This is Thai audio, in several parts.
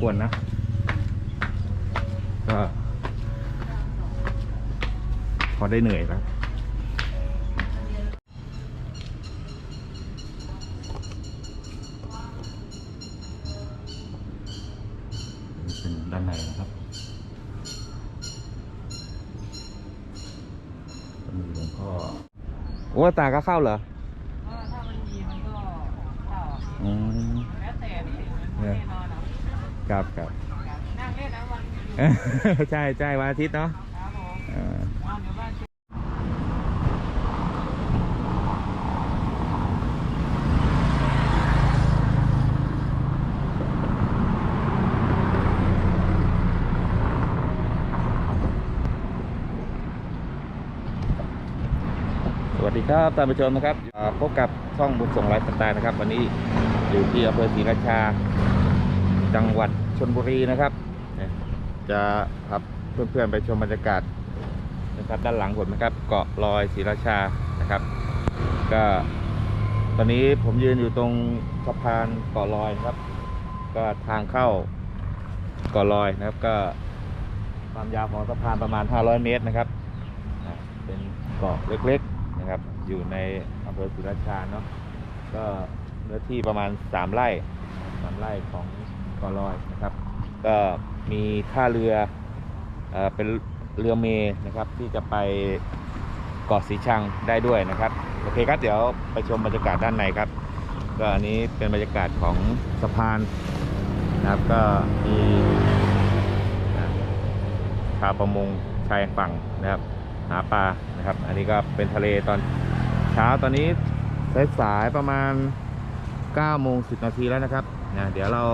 กวนนะก็พอได้เหนื่อยแล้วเป็นด้านในนะครับมีหลวงพ่อโอ้ตาก็เข้าเหรอ ถ้าถ้ามันมีมันก็เข้า อืม แล้วแต่พี่มันไม่แน่นอนหรอก ครับครับนั่งเล่นทั้งวันใช่ใช่วันอาทิตย์เนาะครับผมเออนอนอยู่บ้านสวัสดีครับท่านผู้ชมนะครับอ่าพบกับช่องบุญส่งไลฟ์สไตล์นะครับ วันนี้อยู่ที่อำเภอศรีราชา จังหวัด ชนบุรีนะครับ จะพาเพื่อนๆไปชมบรรยากาศนะครับด้านหลังผมนะครับ เกาะลอยศรีราชานะครับ ก็ตอนนี้ผมยืนอยู่ตรงสะพานเกาะลอยครับ ก็ทางเข้าเกาะลอยนะครับ ก็ความยาวของสะพานประมาณ 500 เมตรนะครับเป็นเกาะเล็กๆนะครับ อยู่ในอำเภอศรีราชาเนาะก็เนื้อที่ประมาณ 3 ไร่สามไร่ของ กาะลอยนะครับ ก็มีท่าเรือเอเป็นเรือเมนะครับที่จะไปเกาะสีชังได้ด้วยนะครับโอเคครับเดี๋ยวไปชมบรรยากาศด้านในครับ ก็อันนี้เป็นบรรยากาศของสะพานนะครับก็มีชาวประมงชายฝั่งนะครับ หาปลานะครับ อันนี้ก็เป็นทะเลตอนเช้าตอนนี้สายๆประมาณ9โมง10นาทีแล้วนะครับนะเดี๋ยวเรา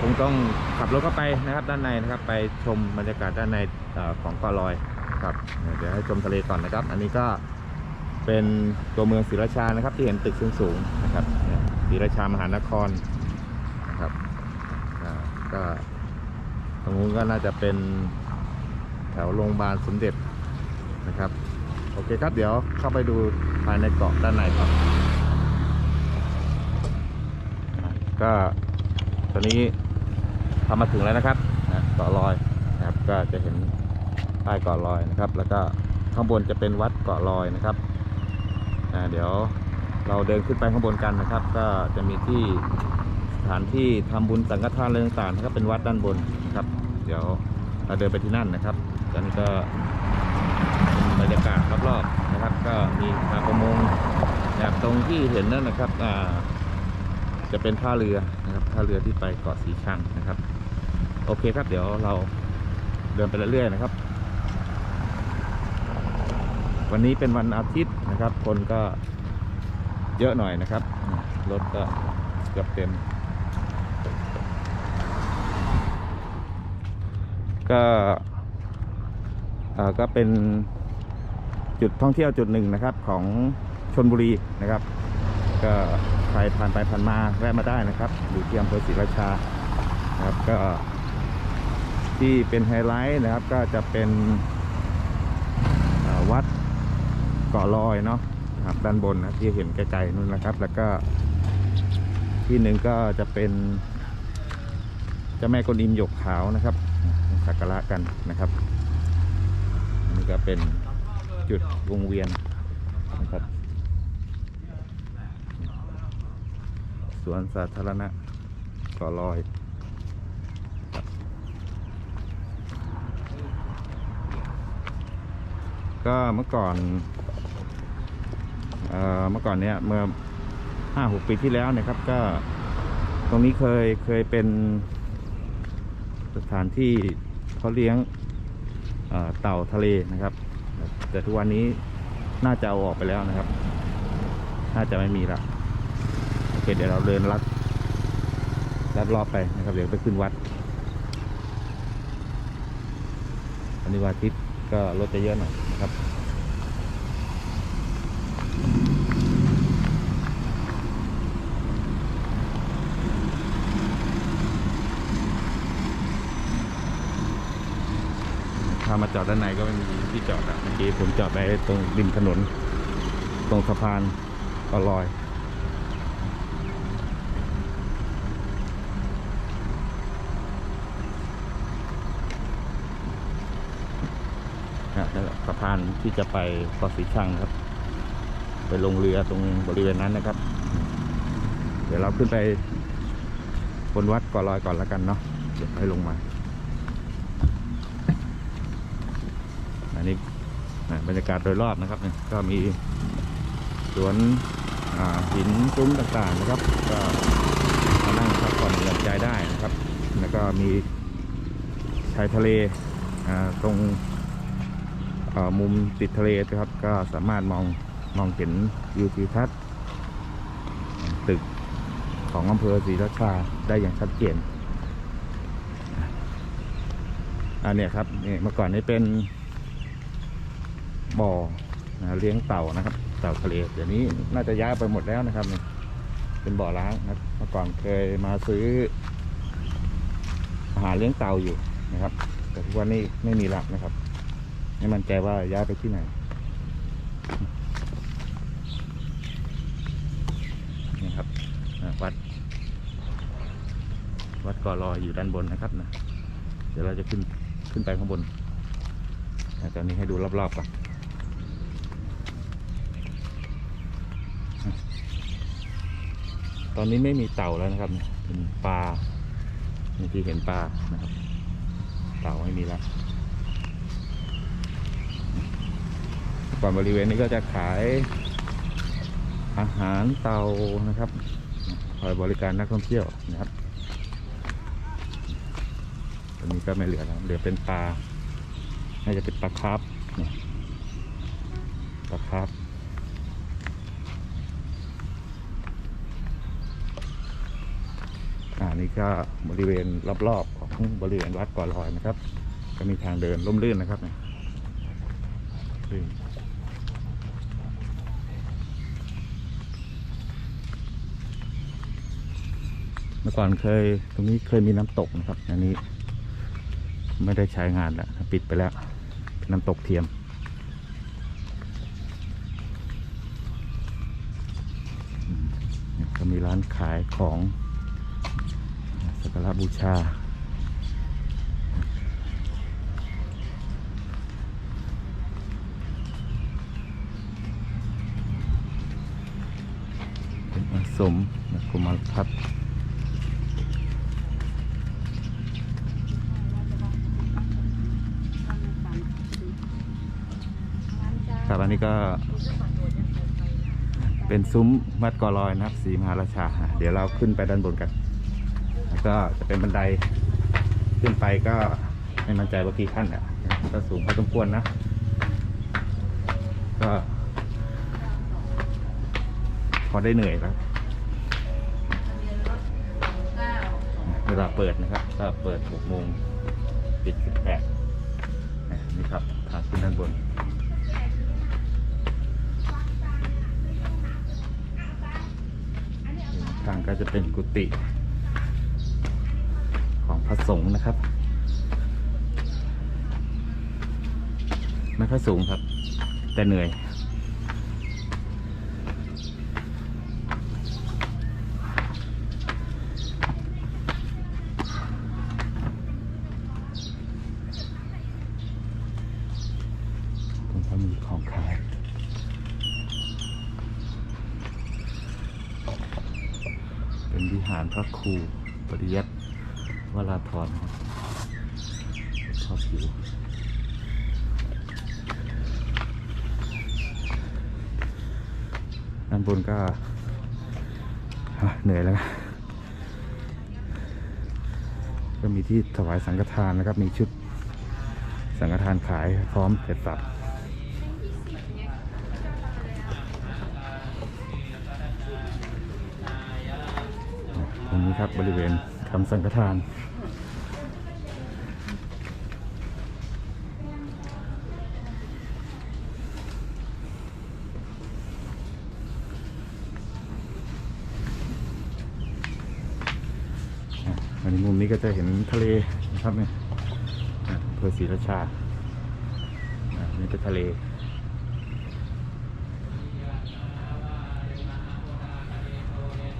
คงต้องขับรถเข้าไปนะครับด้านในนะครับ ไปชมบรรยากาศด้านในอของเกาะลอยครับเดี๋ยวให้ชมทะเลก่อนนะครับ อันนี้ก็เป็นตัวเมืองศรีราชานะครับ ที่เห็นตึกสูงๆนะครับศรีราชามหานครนะครับก็ตรงนู้นก็น่าจะเป็นแถวโรงพยาบาลสมเด็จนะครับ โอเคครับเดี๋ยวเข้าไปดูภายในเกาะด้านในครับอะก็ตอนนี้ ทำมาถึงแล้วนะครับนะเกาะลอยนะครับ ก็จะเห็นป้ายเกาะลอยนะครับ แล้วก็ข้างบนจะเป็นวัดเกาะลอยนะครับอ่าเดี๋ยวเราเดินขึ้นไปข้างบนกันนะครับ ก็จะมีที่สถานที่ทำบุญสังฆทานอะไรต่างๆนะครับเป็นวัดด้านบนนะครับ เดี๋ยวเราเดินไปที่นั่นนะครับตอนนี้ก็บรรยากาศรอบๆนะครับ ก็มีชาวประมงนะครับตรงที่เห็นนั่นนะครับอ่าจะเป็นท่าเรือนะครับท่าเรือที่ไปเกาะสีชังนะครับ โอเคครับ เดี๋ยวเราเดินไปเรื่อยๆนะครับ วันนี้เป็นวันอาทิตย์นะครับ คนก็เยอะหน่อยนะครับ รถก็เกือบเต็ม ก็ก็เป็นจุดท่องเที่ยวจุดหนึ่งนะครับของชนบุรีนะครับ ก็ใครผ่านไปผ่านมาแวะมาได้นะครับ อยู่ที่อำเภอศรีราชานะครับก็ ที่เป็นไฮไลท์นะครับก็จะเป็นวัดเกาะลอยเนาะครับด้านบนนะที่เห็นไกลๆนู่นนะครับ แล้วก็ที่หนึ่งก็จะเป็นเจ้าแม่กวนอิมหยกขาวนะครับสักการะกันนะครับนนี้ก็เป็นจุดวงเวียนนะครับสวนสาธารณะเก่อลอยครับ ก็เมื่อก่อนเเมื่อก่อนเนี้ยเมื่อห้าหกปีที่แล้วนะครับ ก็ตรงนี้เคยเคยเป็นสถานที่เขาเลี้ยงเเต่าทะเลนะครับ แต่ทุกวันนี้น่าจะเอาออกไปแล้วนะครับ น่าจะไม่มีละโอเคเดี๋ยวเราเดินลัดลัดรอบไปนะครับ เดี๋ยวไปขึ้นวัดอันนี้วันอาทิตย์ก็รถจะเยอะหน่อย ครับ ถ้ามาจอดด้านในก็ไม่มีที่จอดอะเมื่อกี้ผมจอดไปตรงริมถนน ตรงสะพานอลอยาน ที่จะไปเกาะสีชังครับ ไปลงเรือตรงบริเวณนั้นนะครับ เดี๋ยวเราขึ้นไปบนวัดก่อลอยก่อนแล้วกันเนาะเดี๋ยวค่อยลงมา อันนี้บรรยากาศโดยรอบนะครับ ก็มีสวนหินซุ้มต่างๆนะครับ ก็มานั่งพักผ่อนหย่อนใจได้นะครับ แล้วก็มีชายทะเลตรง มุมติดทะเลนะครับ ก็สามารถมองมองเห็นวิวทิวทัศน์ตึกของอำเภอศรีราชาได้อย่างชัดเจนอันนี้ครับนี่เมื่อก่อนนี้เป็นบ่อนะเลี้ยงเต่านะครับ เต่าทะเลเดี๋ยวนี้น่าจะย้ายไปหมดแล้วนะครับนี่เป็นบ่อล้างนะเมื่อก่อนเคยมาซื้ออาหารเลี้ยงเต่าอยู่นะครับ แต่ทุกวันนี้ไม่มีละนะครับ ไม่มั่นใจว่าย้ายไปที่ไหนนี่ครับวัด วัดกอลอยอยู่ด้านบนนะครับนะเดี๋ยวเราจะขึ้นขึ้นไปข้างบนแต่ตอนนี้ให้ดูรอบๆก่อนตอนนี้ไม่มีเต่าแล้วนะครับเป็นปลานี่ที่เห็นปลานะครับ เต่าไม่มีแล้ว ก่อนบริเวณนี้ก็จะขายอาหารเตานะครับคอยบริการนักท่องเที่ยวนะครับตอนนี้ก็ไม่เหลือแล้วเหลือเป็นปลาน่าจะเป็นปลาคาร์ฟเนี่ยปลาคาร์ฟอ่านี่ก็บริเวณรอบๆของบริเวณวัดก่อลอยนะครับ ก็มีทางเดินร่มรื่นนะครับเนี่ยลื่นเมื่อ ก่อนเคย ตรงนี้เคยมีน้ำตกนะครับ อันนี้ ไม่ได้ใช้งานแล้วปิดไปแล้ว เป็นน้ำตกเทียม ก็มีร้านขายของสักการะบูชาสมนะกุมารพัฒน์ ครับอันนี้ก็เป็นซุ้มวัดกอลอยนะครับสีมหาราชา เดี๋ยวเราขึ้นไปด้านบนกัน แล้วก็จะเป็นบันไดขึ้นไปก็ไม่มั่นใจว่ากี่ขั้นอะก็สูงพอสมควรนะ ก็พอได้เหนื่อยแล้วเวลาเปิดนะครับก็เปิด6โมงปิด18นี่ครับทางขึ้นด้านบน ทาง ก็จะเป็นกุฏิของพระสงฆ์นะครับ ไม่ค่อยสูงครับ แต่เหนื่อย ตรงก็มีของขาย เป็นวิหารพระครูปริยัติ วราธรนะครับชอบอยู่ด้านบนก็เหนื่อยแล้วก็มีที่ถวายสังฆทานนะครับ มีชุดสังฆทานขายพร้อมเสร็จสับตรงนี้ครับบริเวณทำสังฆทาน อันนี้มุมนี้ก็จะเห็นทะเลนะครับเนี่ยอะอำเภอศรีราชาอะนี่เป็ทะเล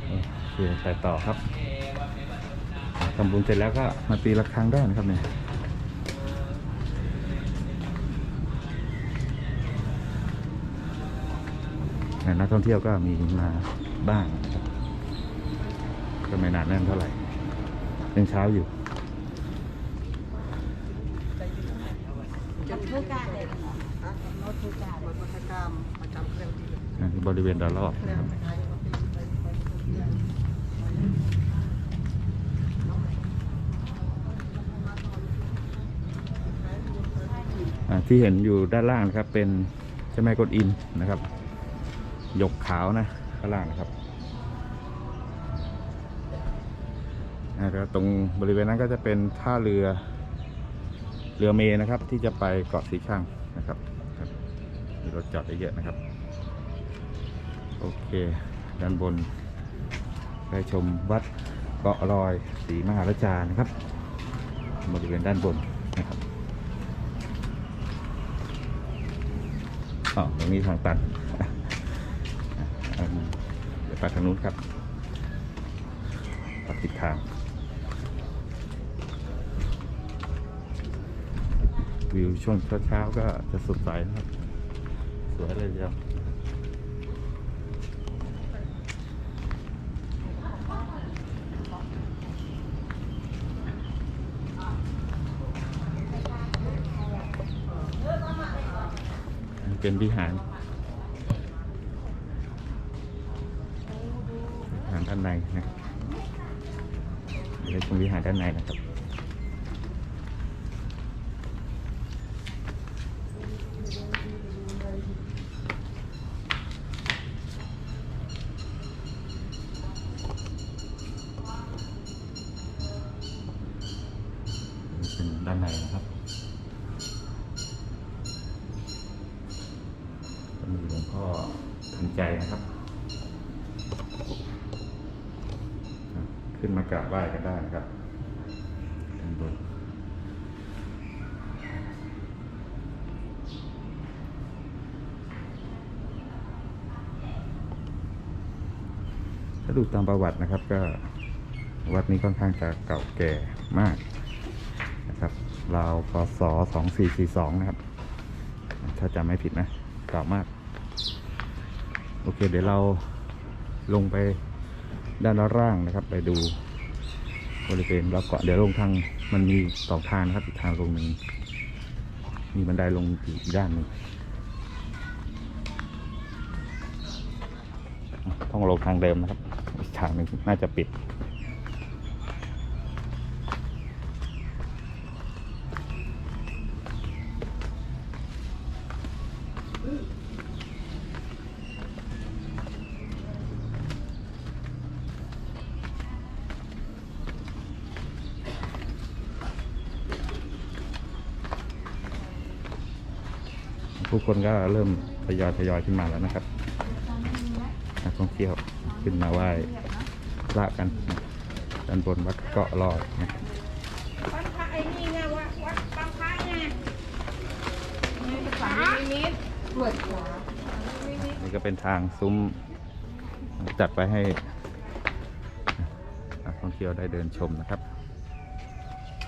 โอเคไปต่อครับทำบุญเสร็จแล้วก็มาตีระฆังได้นะครับเนี่ยนักท่องเที่ยวก็มีมาบ้างก็ไม่นานแน่นเท่าไหร่ ยังเช้าอยู่กับผู้การเลยเหรอรถผู้การวัฒกรรมประจำเครื่องที่นะบริเวณดยรอบเครื่นะองครับที่เห็นอยู่ด้านล่างนะครับเป็นเจ้าแม่กวนอิมนะครับ หยกขาวนะข้างล่างนะครับ อ่าแล้วตรงบริเวณนั้นก็จะเป็นท่าเรือเรือเมนะครับ ที่จะไปเกาะสีชังนะครับครับมีรถจอดได้เยอะนะครับ โอเค ด้านบนได้ชมวัดเกาะลอยศรีมหาราชานะครับ บริเวณด้านบนนะครับอ๋อตรงนี้ทางตันเดี๋ยวไปทางนู้นครับปัดทิศทาง วิวช่วงเช้าๆก็จะสดใสนะครับ สวยเลยทีเดียวเป็นวิหารวิหารด้านในนะเดี๋ยวชมวิหารด้านในนะครับ นี่เป็นด้านในนะครับก็มีหลวงพ่อทันใจนะครับอะขึ้นมากราบไหว้กันได้นะครับด้านบนถ้า ดูตามประวัตินะครับ ก็วัดนี้ค่อนข้างจะเก่าแก่มากนะครับราวพศ2442 นะครับ ถ้าจำไม่ผิดนะเก่ามาก โอเค เดี๋ยวเราลงไปด้านล่างนะครับ ไปดูบริเวณรอบเกาะเดี๋ยวลงทางมันมีสองทางนะครับอีกทางลงหนึ่งมีบันไดลงอีกด้านหนึ่งต้องลงทางเดิมนะครับ ทางหนึ่งน่าจะปิด ผู้คนก็เริ่มทยอยทยอยขึ้นมาแล้วนะครับนักท่องเที่ยวขึ้นมาไหว้ ระกันนะด้านบนวัดเกาะลอยนะวัดพระไอ้นี่ไงวัดวัดบางพระไงนี่เป็นสามนิมิตเปิดขวานี่ก็เป็นทางซุ้มจัดไว้ให้นักท่องเที่ยวได้เดินชมนะครับ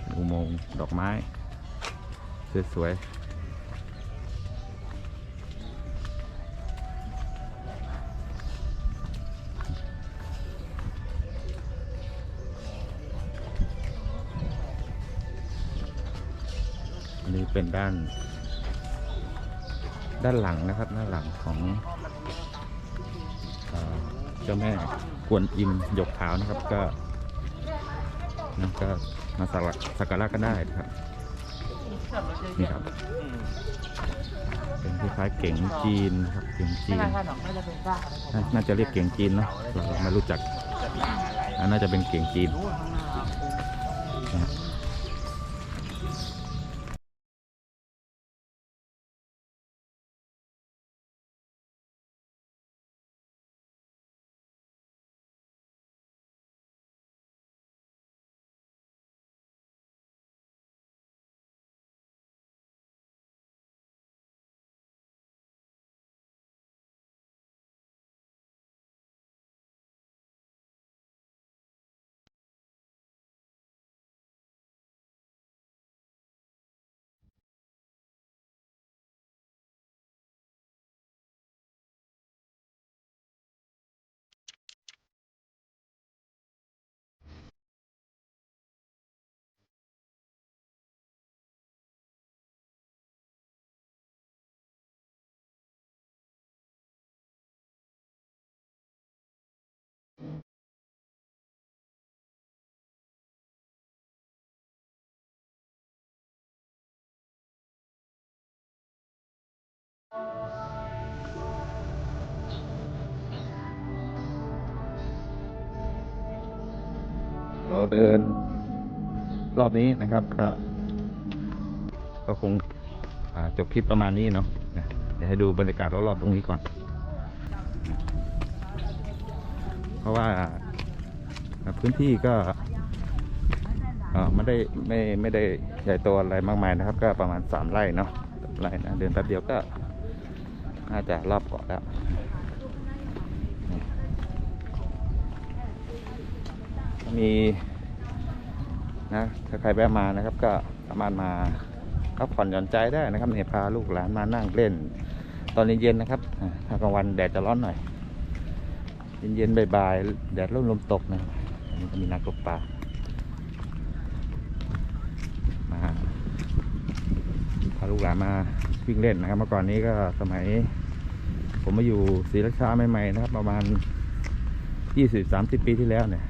เป็นอุโมงค์ดอกไม้ สวยๆ เป็นด้าน ด้านหลังนะครับ ด้านหลังของเจ้าแม่กวนอิมหยกขาวนะครับ ก็นั่นก็มาสักสักการะก็ได้นะครับ นี่ครับ เป็นคล้ายๆเก๋งจีนครับเก๋งจีนน่าจะเรียกเก๋งจีนเนาะเราไม่รู้จักอ่าน่าจะเป็นเก๋งจีนน้านะฮ เราเดินรอบนี้นะครับก็ก็คงจบคลิปประมาณนี้เนาะเดี๋ยวให้ดูบรรยากาศรอบๆตรงนี้ก่อน เพราะว่าพื้นที่ก็ไม่ได้ไม่ไม่ได้ใหญ่โตอะไรมากมายนะครับ ก็ประมาณสามไร่เนาะไร่นะเดินแป๊บเดียวก็ น่าจะรอบเกาะแล้วมีนะถ้าใครแวะมานะครับ ก็สามารถมาพักผ่อนหย่อนใจได้นะครับเนี่ยพาลูกหลานมานั่งเล่น ตอนเย็นๆนะครับถ้ากลางวันแดดจะร้อนหน่อย เย็นๆบ่ายๆแดดร่มลมตกนะอันนี้ก็มีนักตกปลามาพาลูกหลานมาวิ่งเล่นนะครับ เมื่อก่อนนี้ก็สมัย ผมมาอยู่ศรีราชาใหม่ๆนะครับ ประมาณยี่สิบามสิบปีที่แล้วเนี่ย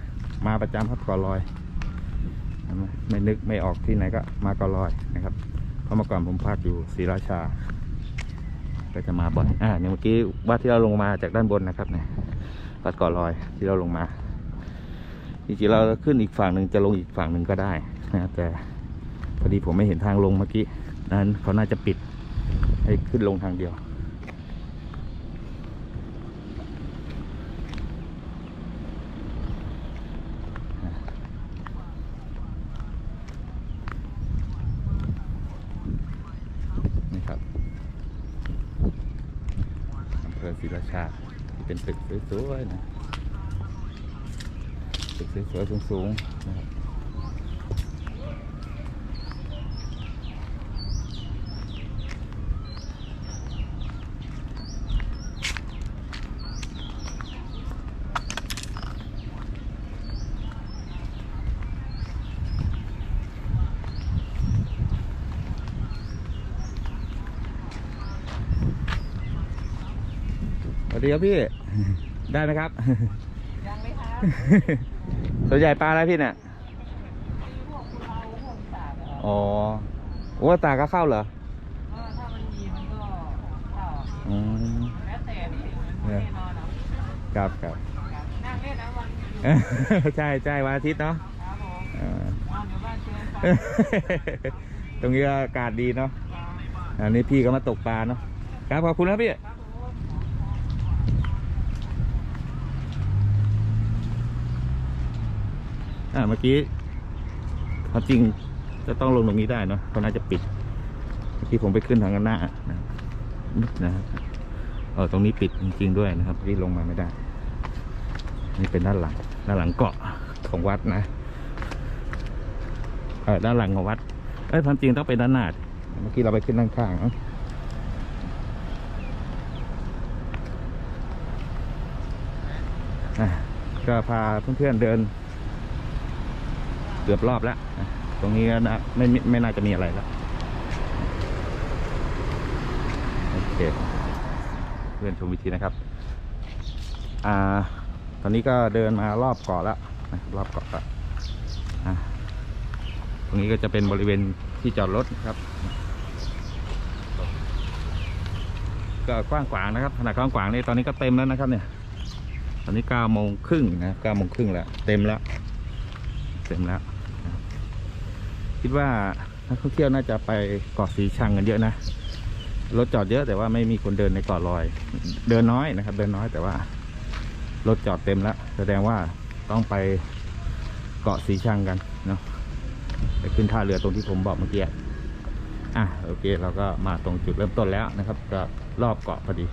มาประจำครับกอลอยไม่นึกไม่ออกที่ไหนก็มากอลอยนะครับเพราะเมื่อก่อนผมพักอยู่ศรีราชา ก็จะมาบ่อยอ่าเนี่ยเมื่อกี้ว่าที่เราลงมาจากด้านบนนะครับเนี่ยวัดกอลอยที่เราลงมาจริงๆเราขึ้นอีกฝั่งหนึ่งจะลงอีกฝั่งหนึ่งก็ได้นะครับแต่พอดีผมไม่เห็นทางลงเมื่อกี้นั้นเขาน่าจะปิดให้ขึ้นลงทางเดียว นี่ครับอำเภอศรีราชาที่ เป็นตึกสวยๆนะตึกสวยๆสูงๆนะครับสวัสดีครับพี่ ได้ไหมครับยังไม่ครับส่วนใหญ่ปลาอะไรพี่เนี่ยพวกเราพวกสากอะอ๋อโอ้ตาก็เข้าเหรอก็ถ้ามันมีมันก็เข้าอืมแล้วแต่พี่มันไม่แน่นอนหรอกครับครับนั่งเล่นนะวันใช่ใช่วันอาทิตย์เนาะครับผมเออนอนอยู่บ้านเชิญไปตรงนี้ก็อากาศดีเนาะอันนี้พี่ก็มาตกปลาเนาะครับขอบคุณนะพี่ครับผ อ่าเมื่อกี้ความจริงจะต้องลงตรงนี้ได้เนาะเขาน่าจะปิด เมื่อกี้ผมไปขึ้นทางกันหน้านะนะครับเออตรงนี้ปิดจริงๆด้วยนะครับที่ลงมาไม่ได้ นี่เป็นด้านหลัง ด้านหลังเกาะของวัดนะเออด้านหลังของวัดเอ้ยความจริงต้องเป็นด้านหน้าเมื่อกี้เราไปขึ้นด้านข้างเนะก็พาเพื่อนๆเดิน กือบรอบแล้ว ตรงนี้ก็นะไม่ไม่ไม่น่าจะมีอะไรแล้วโอเคเพื่อนชมวิธีนะครับ อ่า ตอนนี้ก็เดินมารอบเกาะแล้วนะรอบเกาะแล้วอะตรงนี้ก็จะเป็นบริเวณที่จอดรถนะครับ ก็กว้างขวางนะครับขนาดกว้างขวางนี่ตอนนี้ก็เต็มแล้วนะครับ เนี่ย ตอนนี้เก้าโมงครึ่งนะเก้าโมงครึ่งแล้ว เต็มแล้ว เต็มแล้ว คิดว่านักท่องเที่ยวน่าจะไปเกาะสีชังกันเยอะนะรถจอดเยอะแต่ว่าไม่มีคนเดินในเกาะลอย เดินน้อยนะครับ เดินน้อยแต่ว่ารถจอดเต็มแล้วแสดงว่าต้องไปเกาะสีชังกันเนาะไปขึ้นท่าเรือตรงที่ผมบอกเมื่อกี้อะโอเคเราก็มาตรงจุดเริ่มต้นแล้วนะครับ ก็รอบเกาะพอดี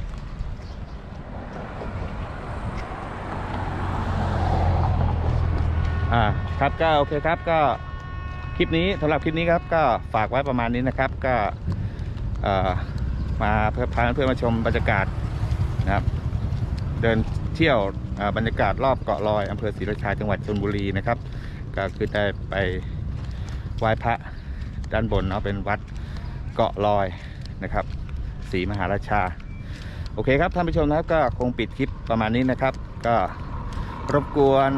อ่าครับก็โอเคครับก็ คลิปนี้สำหรับคลิปนี้ครับก็ฝากไว้ประมาณนี้นะครับ ก็มาเพื่อพาเพื่อนมาชมบรรยากาศนะครับ เดินเที่ยวบรรยากาศรอบเกาะลอยอำเภอศรีราชาจังหวัดชลบุรีนะครับ ก็คือได้ไปไหว้พระด้านบนเนาะเป็นวัดเกาะลอยนะครับศรีมหาราชา โอเคครับท่านผู้ชมนะครับก็คงปิดคลิปประมาณนี้นะครับ ก็รบกวน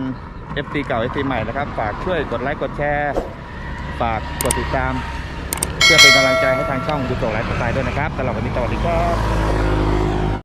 FT เก่า FT ใหม่นะครับ ฝากช่วยกดไลค์กดแชร์ ฝากกดติดตาม เพื่อเป็นกำลังใจให้ทางช่องยูโตไลฟ์สไตล์ด้วยนะครับสำหรับวันนี้สวัสดีครับ